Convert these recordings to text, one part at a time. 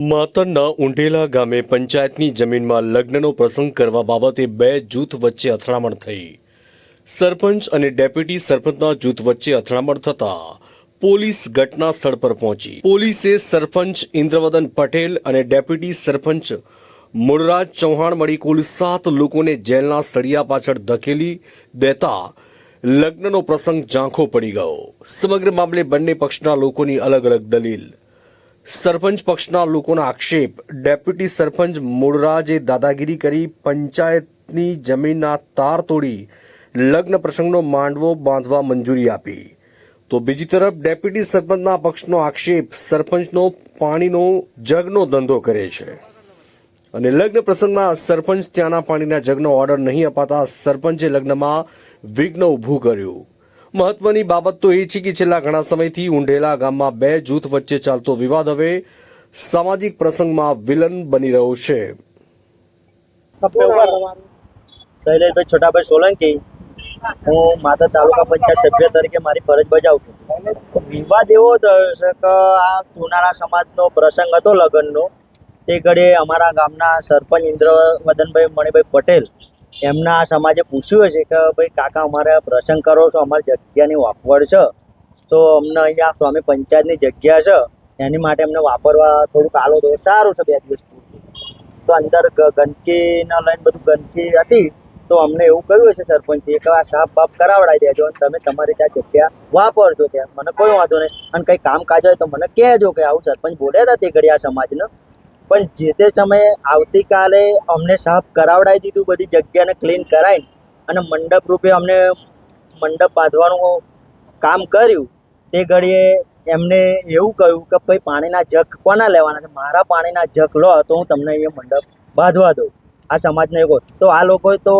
માતરના ઉંઢેલા ગામે પંચાયતની જમીનમાં લગ્નનો પ્રસંગ કરવા બાબતે બે જૂથ વચ્ચે અથડામણ થઈ. સરપંચ અને ડેપ્યુટી સરપંચના જૂથ વચ્ચે અથડામણ થતા પોલીસ ઘટના સ્થળ પર પહોંચી. પોલીસે સરપંચ ઇન્દ્રવદન પટેલ અને ડેપ્યુટી સરપંચ મૂળરાજ ચૌહાણ મળી કુલ સાત લોકોને જેલના સળિયા પાછળ ધકેલી દેતા લગ્નનો પ્રસંગ ઝાંખો પડી ગયો. સમગ્ર મામલે બંને પક્ષના લોકોની અલગ અલગ દલીલ. સરપંચ પક્ષના લોકોના આક્ષેપ. ડેપ્યુટી સરપંચ મૂળરાજે દાદાગીરી કરી પંચાયતની જમીનના તાર તોડી લગ્ન પ્રસંગનો માંડવો બાંધવા મંજૂરી આપી. તો બીજી તરફ ડેપ્યુટી સરપંચના પક્ષનો આક્ષેપ સરપંચનો પાણીનો જગનો ધંધો કરે છે. અને લગ્ન પ્રસંગમાં સરપંચ ત્યાંના પાણીના જગનો ઓર્ડર નહીં અપાતા સરપંચે લગ્નમાં વિઘ્ન ઊભું કર્યું. મહત્વની બાબત તો એ છે કે છેલ્લા ઘણા સમયથી ઉંઢેલા ગામમાં બે જૂથ વચ્ચે ચાલતો વિવાદ હવે સામાજિક પ્રસંગમાં વિલન બની રહ્યો છે. શૈલેષભાઈ છોટાભાઈ સોલંકી, હું માતા તાલુકા પંચાયત સભ્ય તરીકે મારી ફરજ બજાવું છું. વિવાદ એવો થયો છે કે આ ચુનારા સમાજનો પ્રસંગ હતો લગ્નનો. તે ઘડીએ અમારા ગામના સરપંચ ઇન્દ્ર વદનભાઈ મણિભાઈ પટેલ એમના આ સમાજે પૂછ્યું છે કે ભાઈ, કાકા, અમારે પ્રસંગ કરો છો, અમારી જગ્યાની વાપવડ છે. તો અમને અહીંયા સ્વામી પંચાયતની જગ્યા છે, એની માટે અમને વાપરવા થોડુંક આલો તો સારું છે બે દિવસ તો અંદર ગંદકીના લઈને બધું ગંદકી હતી, તો અમને એવું કહ્યું હશે સરપંચે કે આ સાફ બાફ કરાવડાવી દેજો અને તમે તમારી ત્યાં જગ્યા વાપરજો ત્યાં મને કોઈ વાંધો નહીં. અને કંઈ કામકાજ હોય તો મને કહેજો કે, આવું સરપંચ બોલ્યા હતા તે ઘડી આ સમાજને. પણ જે તે સમયે આવતીકાલે અમને સાફ કરાવડાવી દીધું બધી જગ્યાને ક્લીન કરાવીને અને મંડપ રૂપે અમને મંડપ બાંધવાનું કામ કર્યું. તે ઘડીએ એમને એવું કહ્યું કે ભાઈ, પાણીના જગ કોના લેવાના છે? મારા પાણીના જગ લો, તો હું તમને એ મંડપ બાંધવા દઉં. આ સમાજને એવું તો આ લોકોએ તો,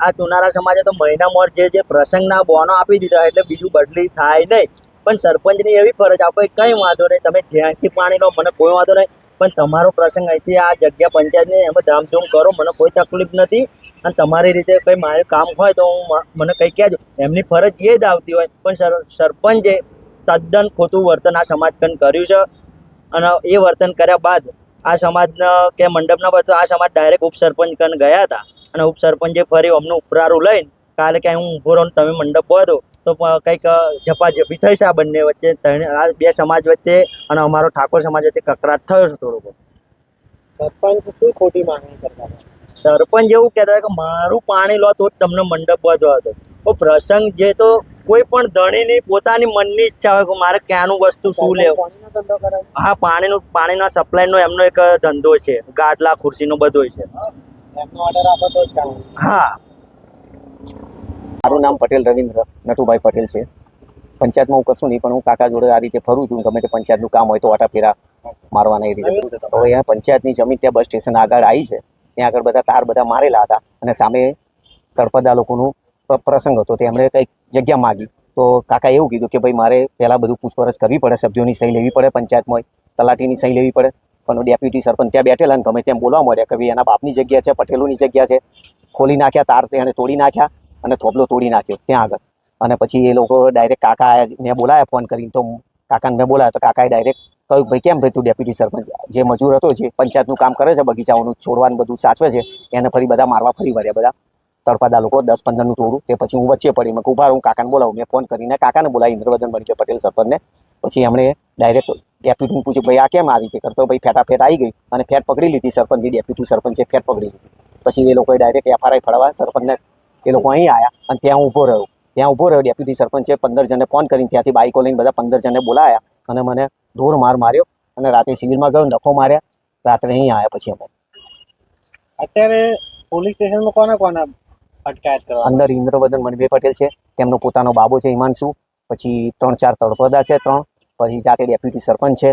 આ ચુનારા સમાજે તો મહિનામાં જે જે પ્રસંગના બોનો આપી દીધા એટલે બીજું બદલી થાય નહીં. પણ સરપંચની એવી ફરજ આપો કંઈ વાંધો નહીં. તમે જ્યાંથી પાણી લો, મને કોઈ વાંધો નહીં. પણ તમારો પ્રસંગ અહીંથી આ જગ્યા પંચાયતની એમાં ધામધૂમ કરો, મને કોઈ તકલીફ નથી. અને તમારી રીતે કંઈ મારું કામ હોય તો હું મને કંઈ કહેજો. એમની ફરજ એ જ આવતી હોય. પણ સર, સરપંચે તદ્દન ખોટું વર્તન આ સમાજ પણ કર્યું છે. અને એ વર્તન કર્યા બાદ આ સમાજના કે મંડપના બધો આ સમાજ ડાયરેક્ટ ઉપસરપંચ કન ગયા હતા. અને ઉપસરપંચે ફરી અમનું ઉપરારું લઈને કાલે ક્યાંય હું ઊભો રહું તમે મંડપ બાંધો. તો કંઈક ઝપાઝપી થઈ છે આ બંને વચ્ચે. ત્રણે- આ બે સમાજ વચ્ચે અને અમારો ઠાકોર સમાજ વચ્ચે કકરાટ થયો છે થોડો સરપંચ શું ખોટી માંગણી કરતા સરપંચ એવું કહેતા કે મારું પાણી લો તો તમને મંડપ બાંધવા હતો તો પ્રસંગ જે તો કોઈ પણ ધણીની પોતાની મનની ઈચ્છા હોય કે મારે ક્યાંનું વસ્તુ શું લેવું? હા પાણીનું પાણીના સપ્લાયનો એમનો એક ધંધો છે. ગાડલા ખુરશીનો બધો છે. હા. મારું નામ પટેલ રવિન્દ્ર, નટુભાઈ પટેલ છે. પંચાયતમાં હું કશું નહીં, પણ હું કાકા જોડે આ રીતે ફરું છું. ગમે તે પંચાયતનું કામ હોય તો વાટા ફેરા મારવાના એ રીતે હવે અહીંયા પંચાયતની જમીન ત્યાં બસ સ્ટેશન આગળ આવી છે. ત્યાં આગળ બધા તાર બધા મારેલા હતા અને સામે તળપદા લોકોનું પ્રસંગ હતો. તે એમણે કંઈક જગ્યા માગી. તો કાકા એવું કીધું કે ભાઈ, મારે પહેલાં બધું પૂછપરછ કરવી પડે. સભ્યોની સહી લેવી પડે પંચાયતમાં. તલાટીની સહી લેવી પડે. પણ ડેપ્યુટી સરપંચ ત્યાં બેઠેલા ને ગમે તેમ બોલવા મળ્યા કે ભાઈ, એના બાપની જગ્યા છે, પટેલોની જગ્યા છે. ખોલી નાખ્યા તાર તેને તોડી નાખ્યા. અને થોપલો તોડી નાખ્યો ત્યાં આગળ. અને પછી એ લોકો ડાયરેક્ટ કાકા મેં બોલાયા ફોન કરીને તો કાકાને મેં બોલાયા તો કાકાએ ડાયરેક્ટ કહ્યું, ભાઈ, કેમ ભાઈ તું ડેપ્યુટી સરપંચ? જે મજૂર હતો, જે પંચાયતનું કામ કરે છે, બગીચાઓનું છોડવાનું બધું સાચવે છે, એને ફરી બધા મારવા ફરી વળ્યા બધા. તળપાદા લોકો દસ પંદરનું ટોળું તે પછી હું વચ્ચે પડી. મેં ઊભા હું કાકાને બોલાવું. મેં ફોન કરીને કાકાને બોલાવી ઇન્દ્રવર્ધન બની પટેલ સરપંચને. પછી એમણે ડાયરેક્ટ ડેપ્યુટીને પૂછ્યું, ભાઈ, આ કેમ આ રીતે કરતો? ભાઈ, ફેટાફેટ આવી ગઈ. અને ફેટ પકડી લીધી સરપંચની ડેપ્યુટી સરપંચે ફેટ પકડી લીધી. પછી એ લોકોએ ડાયરેક્ટ એફઆરઆઈ ફળવા સરપંચને એ લોકો અહીં આવ્યા અને ત્યાં ઊભો રહ્યો. ત્યાં ઊભો રહ્યો ડેપ્યુટી સરપંચે પંદર જણને ફોન કરીને ત્યાંથી બાઇકો લઈને બધા પંદર જણને બોલાયા અને મને ઢોર માર માર્યો અને રાતે સિવિલમાં ગયો નખો માર્યા. રાત્રે અહીં આવ્યા પછી અમે. અત્યારે પોલીસ સ્ટેશનમાં કોને કોને અટકાયત કરવા અંદર ઇન્દ્રવદન મણિભાઈ પટેલ છે તેમનો પોતાનો બાબો છે હિમાંશુ. પછી ત્રણ ચાર તળપદા છે ત્રણ. પછી જાતે ડેપ્યુટી સરપંચ છે.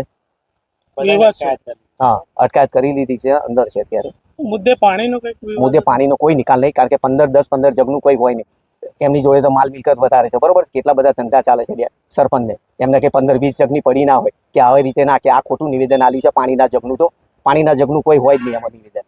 હા અટકાયત કરી લીધી છે અંદર છે અત્યારે. મુદ્દે પાણીનો કોઈ નિકાલ નહીં, કારણ કે પંદર, દસ, પંદર જગનું કોઈ હોય નહીં. એમની જોડે તો માલ મિલકત વધારે છે, બરોબર? કેટલા બધા ધંધા ચાલે છે સરપંચને. એમને કે પંદર, વીસ જગની પડી ના હોય, કે આવી રીતે ના, કે આ ખોટું નિવેદન આવ્યું છે પાણીના જગનું તો? પાણીના જગનું કોઈ હોય જ નહીં એમાં નિવેદન.